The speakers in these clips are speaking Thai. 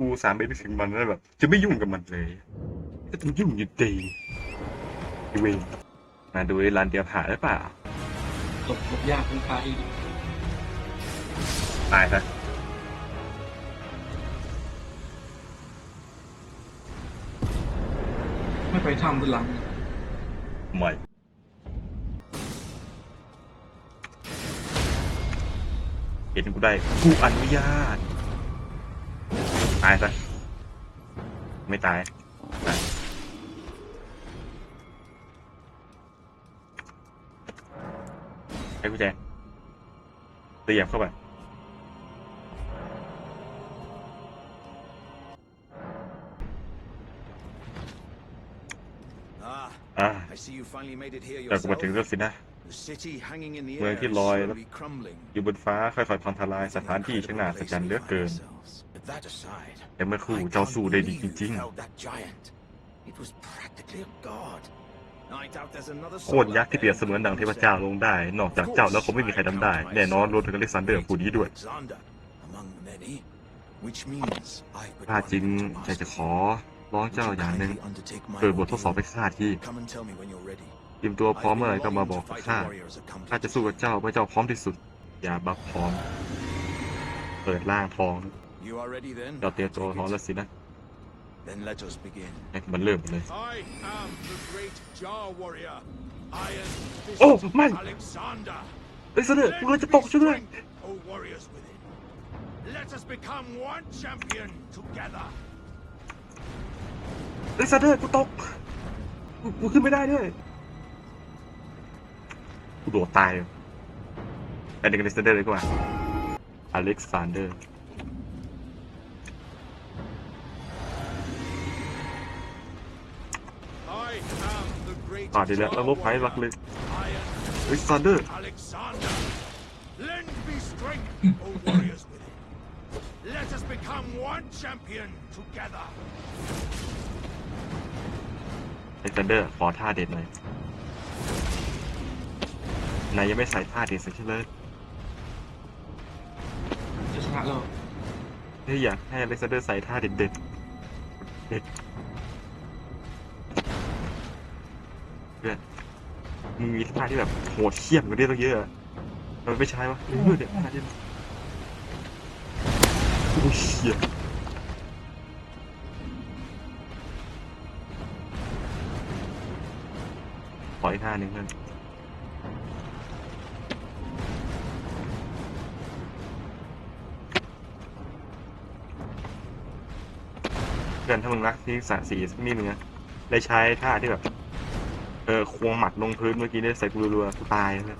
กูสามไปถึงมันแล้วแบบ จะไม่ยุ่งกับมันเลย ก็ต้องยุ่งอยู่ดีไอ้เวงมาดูไอ้ร้านเดียวผ่าหรือเปล่าตกตกยากเป็นไฟตายซะไม่ไปทำบนหลังไม่เห็นกูได้กูอนุญาต ตายซะ ไม่ตายตายไอ้กุญแจเตรียมเข้าไป Ah, อ่า I see you finally made it here เราก็มา yourself. ถึงแล้วสินะ The city hanging in the เมือง air ที่ is ลอย slowly crumbling. อยู่บนฟ้าค่อยๆพังทลายสถานที่ช่างน่าอัศจรรย์เหลือเกิน But that aside, แต่เมื่อครู่ I เจ้า can't สู้ได้ดี believe จริง you held that giant. It was practically a god. I doubt there's another ๆ โคตรยักษ์ที่เปรียบเสมือนดังเทพเจ้าลงได้ นอกจากเจ้าแล้วคงไม่มีใครทำได้ แน่นอนรวมถึงอเล็กซานเดอร์ผู้นี้ด้วย Alexander among many, which means I but ถ้า one จริง to อยากจะ ask. ขอร้อง Would เจ้า you อย่างหนึ่ง kindly undertake my เปิดบททดสอบไป ordeal? ข้าที่ Come and tell me when you're ready. เตรียมตัวพร้อมเมื่อไหร่ก็มาบอกกับข้าข้าจะสู้กับเจ้าเมื่อเจ้าพร้อมที่สุด อย่าบักพร้อม เปิดร่างทอง You are ready then? เจ้าเตรียมตัวพร้อมแล้วสินะ Then let us begin. ให้มันเริ่มเลย I am the great Jar warrior, Iron Fist Oh, man. Alexander. เอ้ยเสนอกูเลยจะตกช่วยด้วย O warriors within. Let us become one champion together. เอ้ยซาเดอร์กูตกกูกูขึ้นไม่ได้ด้วยกูโดดตายไอ้เด็กอเล็กซานเดอร์เลยกว่าอเล็กซานเดอร์ อ่าดีแล้ว Jar แล้วลบหายหลักเลย Iron เอ้ยซานเดอร์ Alexander. Lend me strength, O warriors within. Let us become one champion together. อเล็กซานเดอร์ขอท่าเด็ดหน่อยนายยังไม่ใส่ท่าเด็ดสักทีเลยจะชนะเราเฮ้ยอยากให้อเล็กซานเดอร์ใส่ท่าเด็ดเด็ดๆเด็ด พื่อนมึงมีท่าที่แบบโหดเขี้ยมกว่านี้ต้องเยอะ มันไม่ใช่วะเออเด็ดท่าที่โอ้ยเชี่ยขออีกท่าหนึ่งเพื่อนเพื่อนถ้ามึงรักที่สะสีสักนิดนึงนะได้ใช้ท่าที่แบบ เออควงหมัดลงพื้นเมื่อกี้เนี่ยใส่กูรัวๆกูตายเลย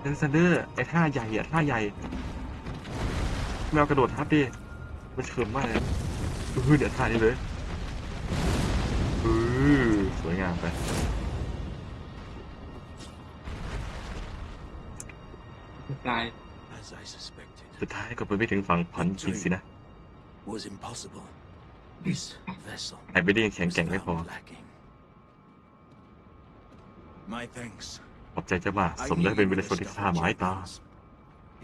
เซนซันเดอร์ไอ้ท่าใหญ่อะท่าใหญ่แมวกระโดดทับดิมันเฉิมมากเลยเออเดี๋ยวท่านี้เลยเออสวยงามไปตาย สุดท้ายก็ไปไม่ถึงฝั่งพันจริงสินะ was impossible. This vessel ไอ้ไม่ได้ยังแข็ง was แกร่งไม่พอ found lacking. My thanks. ขอบใจเจ้ามากสมแล้วเป็นวิลชนที่ข้าหมายตา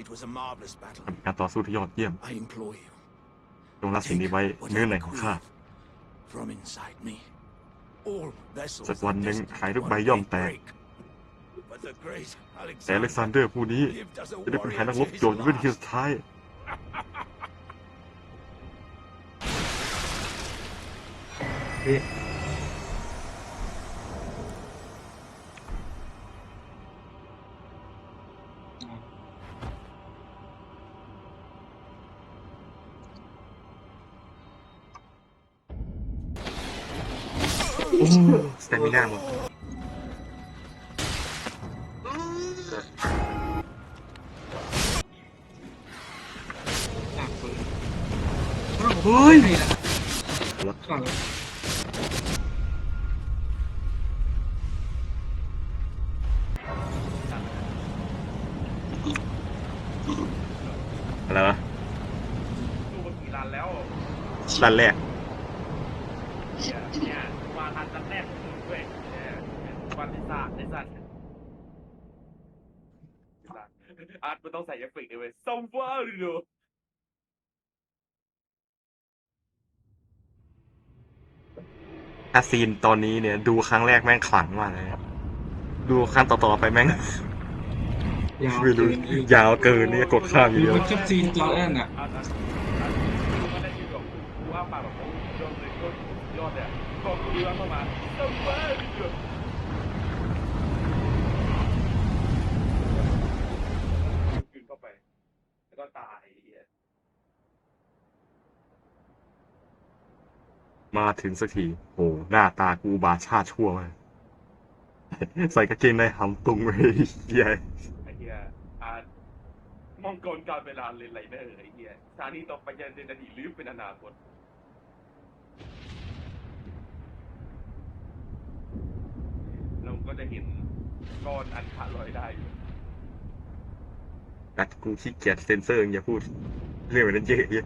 It was a marvelous battle. ทำการต่อสู้ที่ยอดเยี่ยม I implore you. จงรักสิ่งนี้ไว้ take เนื้อใน whatever ของ you ข้า crave From inside me. All vessels สักวันหนึ่ง destined หายทุก one ใบย่อม day แตก break. But the great แต่อเล็กซาน Alexander เดอร์ผู้นี้ lived as a จะได้เป็น warrior แผนนักรบ to his โจรเป็นที่ last. สุดท้ายเอะไรวะดูมากี่รันแล้วรันแรกเนี่ยเนี่ยมาทันรันแรกเลยด้วยเนี่ยประวัติศาสตร์ไอ้สัตว์สัตว์อาร์ตมันต้องใส่เอฟเฟกต์ด้วยเว้ยซัมฟ้าหรือถ้าซีนตอนนี้เนี่ย ดูครั้งแรกแม่งขลังมากเลยครับ ดูครั้งต่อๆไปแม่ง ยาวไม่รู้เกินอีกยาวเกินเนี่ยกดข้ามอย่างคือเดียวมันคับซีนตอนแรกอะอาร์ตอาร์ตอาร์ตกูก็ได้ยินแบบกูว่าปากแบบโอ้ยอดเลยยอดเลยอะพอกูดูว่าเข้ามาซัมฟ้าหรือกินเข้าไปแล้วก็ตายไอ้เหี้ยมาถึงสักทีโอ้หน้าตากูอุบาทชาติชั่วมากใส่กางเกงในหำตุงเลยเหี้ย ไอ้เหี้ยอาร์ต มองกรการเวลาเลนไลเนอร์ไอ้เหี้ยสถานีต่อไปจะเป็นอดีตหรือเป็นอนาคต เราก็จะเห็นก้อนอันขาลอยได้อยู่แต่กูขี้เกียจเซ็นเซอร์อย่าพูด เรื่องแบบนั้นเยอะเยอะ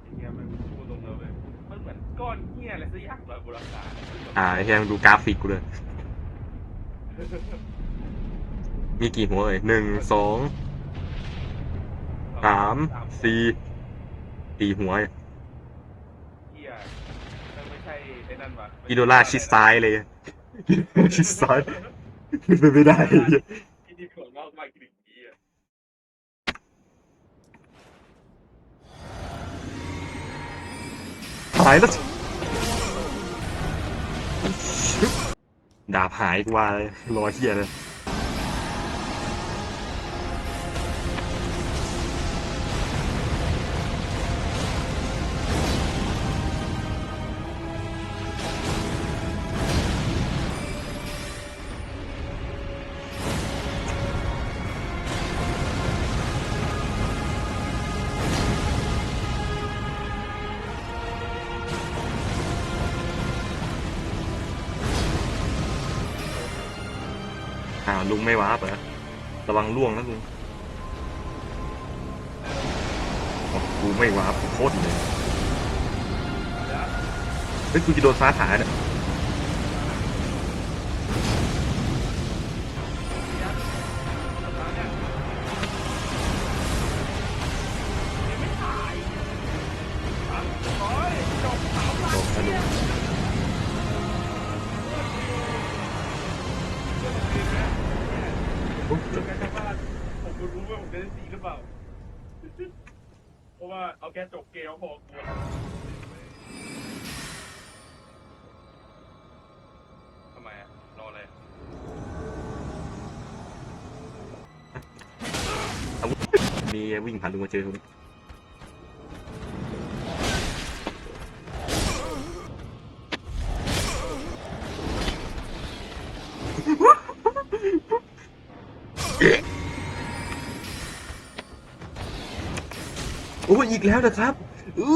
ไอ้เหี้ยมันพูดตรงเลยเว้ยมันเหมือนก้อนเหี้ยอะไรสักอย่างลอยบนอากาศอ่าไอ้เหี้ยมึงดูกราฟิกกูเลย มีกี่หัวเลยหนึ่งสองสามสี่สี่หัวเหี้ยมันไม่ใช่ไอ้นั่นวะอิโดล่าชิดซ้ายเลย ชิดซ้ายเป็นไม่ได้ที่ที่ของนอกมากกี่เหี้ยหายแล้วดาบหายกูว่าเลยรอเฮียเลย ไม่วาร์ปเหรอระวังล่วงนะลุงกูไม่วาร์ปโคตรเลยเฮ้ยกูจะโดนฟ้าผ่าเนี่ย รู้ว่าผมจะได้สีหรือเปล่า เพราะว่าเอาแค่จบเกมพอกลัวทำไมอะรออะไรอะมีวิ่งผ่านลุงมาเจอคน โอ้ยอีกแล้วนะครับอู้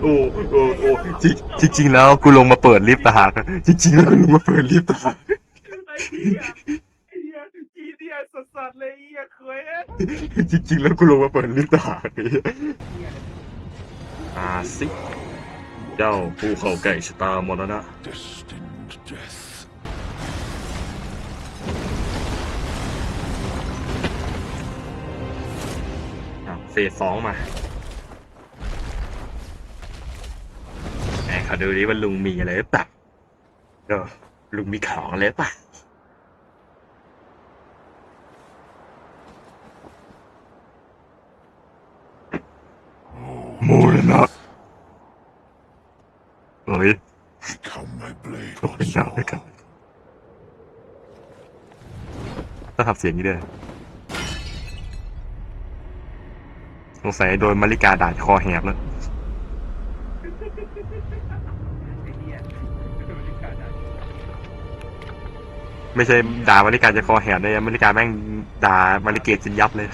โอ้โอ้โอ้จริงจริงๆแล้วกูลงมาเปิดลิฟต์ต่างหากจริงๆแล้วกูลงมาเปิดลิฟต์ต่างหากไอ้เหี้ยไอ้เหี้ยกีเดียสัสๆเลยไอ้เหี้ยเคยเอ๊ะจริงๆแล้วกูลงมาเปิดลิฟต์ต่างหากเลยอาสิเจ้าผู้เข้าใกล้ชะตามรณะ เฟสสองมาแหมเขาดูดิว่าลุงมีอะไรหรือเปล่าเออลุงมีของอะไรหรือเปล่าโมรณะเฮ้ย Become my blade โอ้ยยาวไปกันต้องทำเสียงนี้ด้วย สงสัยโดนมาริกาด่าคอแหบแล้วไม่ใช่ด่ามาริกาจะคอแหบเลยมาริกาแม่งด่ามาริเกตจนยับเลย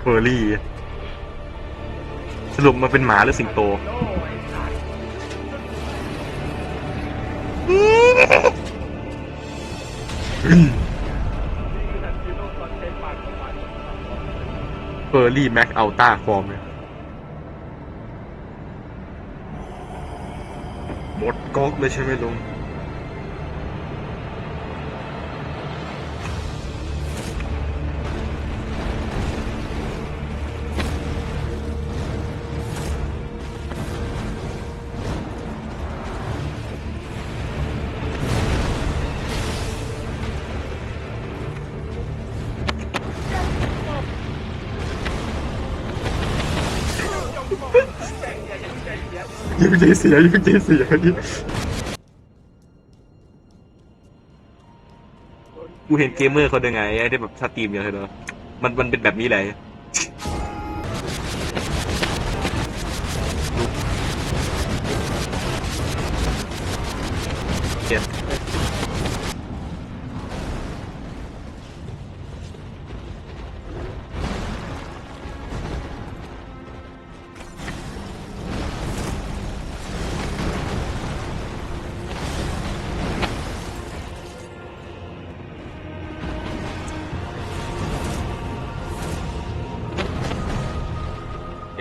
เฟอร์รี่ สรุปมาเป็นหมาหรือสิงโตอ้สั เฟอร์รี่แม็กอัลต้าฟอร์มเนี่ยหมดก๊อกเลยใช่ไหมลุง ยิ่งใจเสียยิ่งใจเสียนี่กูเห็นเกมเมอร์เขาเดินไงไอ้ที่แบบสตรีมอย่างเนอะมันมันเป็นแบบนี้แหละ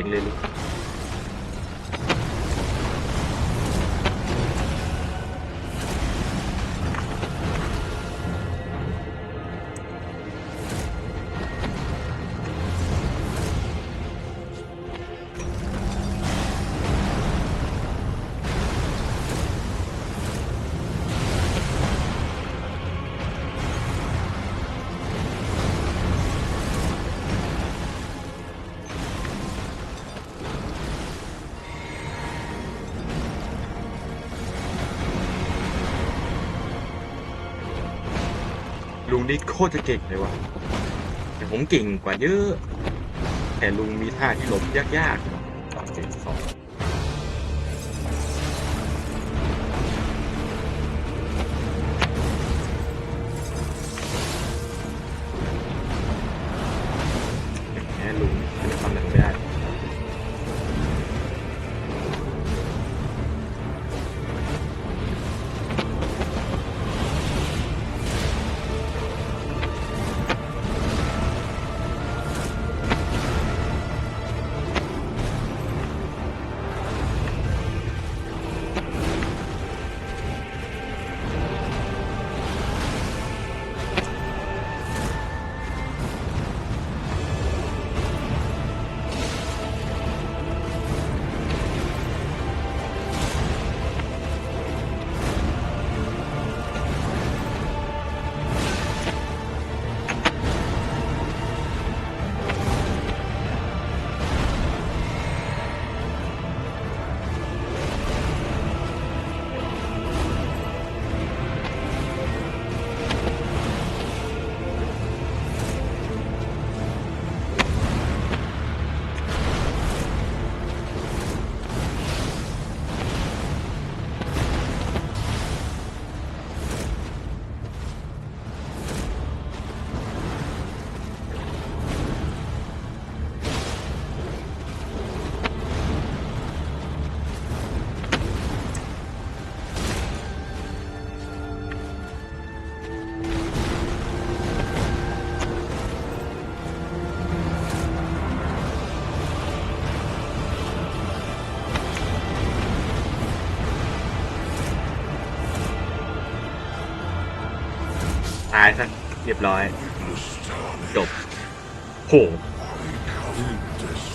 เนี่โคตรจะเก่งเลยว่ะแต่ผมเก่งกว่าเยอะ แต่ลุงมีท่าที่หลบยากๆายซะเรียบร้อย จบโห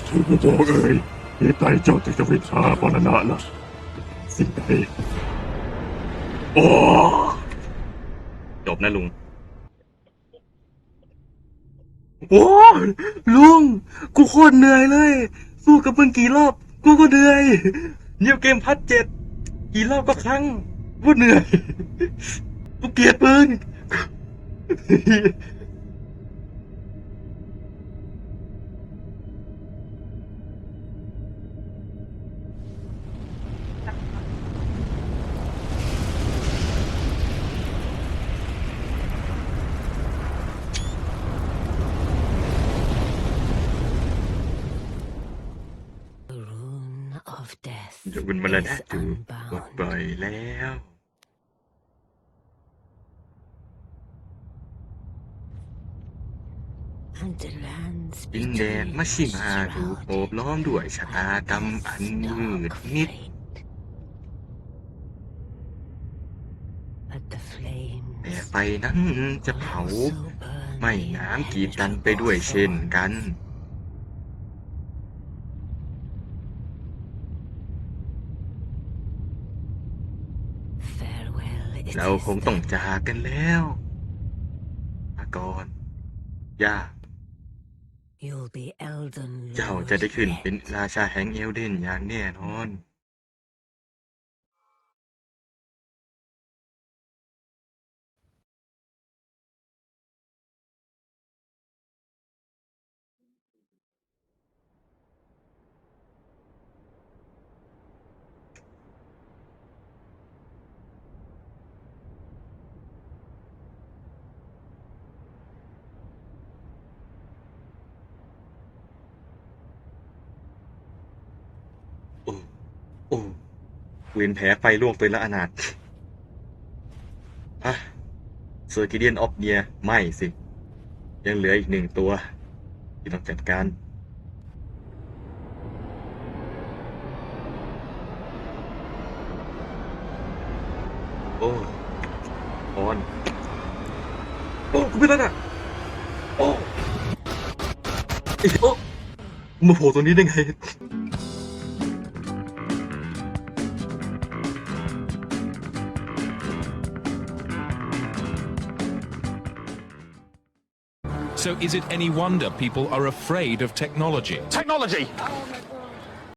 โอ้เอ้ยเหตุใดเจ้าจึงจะวิชาปรณะล่ะ สิ่งใดโอ้จบนะลุง โอ้ลุง กูโคตรเหนื่อยเลย สู้กับมึงกี่รอบ กูก็เหนื่อยเนียวเกมพัดเจ็ด กี่รอบก็ครั้ง กูเหนื่อย กูเกลียดมึง The rune of death เดี๋ยวคุณมาแล้วนะ is จูปลด unbound. ปล่อยแล้ว ดินแดนมชิมาถูโอบล้อมด้วยชะตากรรมอันมืดมิด แต่ไฟนั้นจะเผา ไม่น้ำกีดกันไปด้วยเช่นกันเราคงต้องจากกันแล้ว อาก่อนยาก เจ้าจะได้ขึ้นเป็นราชาแห่งเอลเดนอย่างแน่นอน โอ้โอ้ เวียนแผลไฟล่วงไปละอนาถอะเซอร์กิเดียนออฟเนียไม่สิ ยังเหลืออีกหนึ่งตัว ที่ต้องจัดการโอ้ออนโอ้กูเป็นอะไรน่ะโอ้ไอ้โอ้มาโผล่ตรงนี้ได้ไง So is it any wonder people are afraid of technology? Technology!